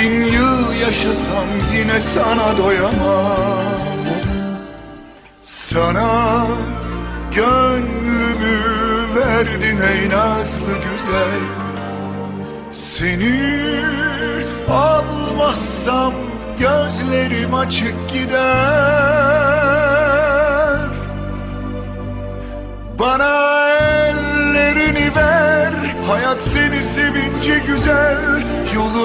Bin yıl yaşasam yine sana doyamam. Sana gönlümü verdin ey nazlı güzel. Seni almazsam gözlerim açık gider. Bana ellerini ver Hayat seni sevince güzel. Yoluna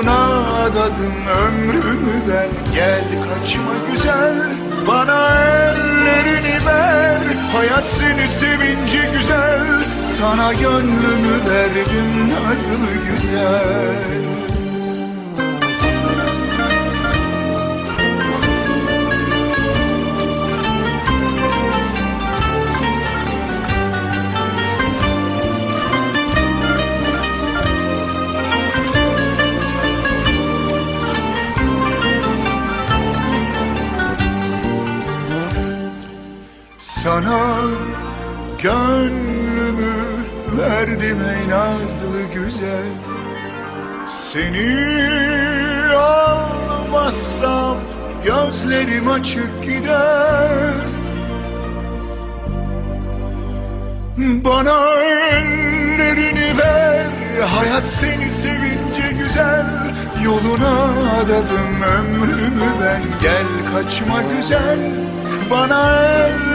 adadım ömrümü ben Gel kaçma güzel. Bana ellerini ver Hayat seni sevince güzel. Sana gönlümü verdim nazlı güzel Sana gönlümü verdim ey nazlı güzel. Seni almazsam gözlerim açık gider. Bana ellerini ver Hayat seni sevince güzel. Yoluna adadım ömrümü ben Gel kaçma güzel. Bana ellerini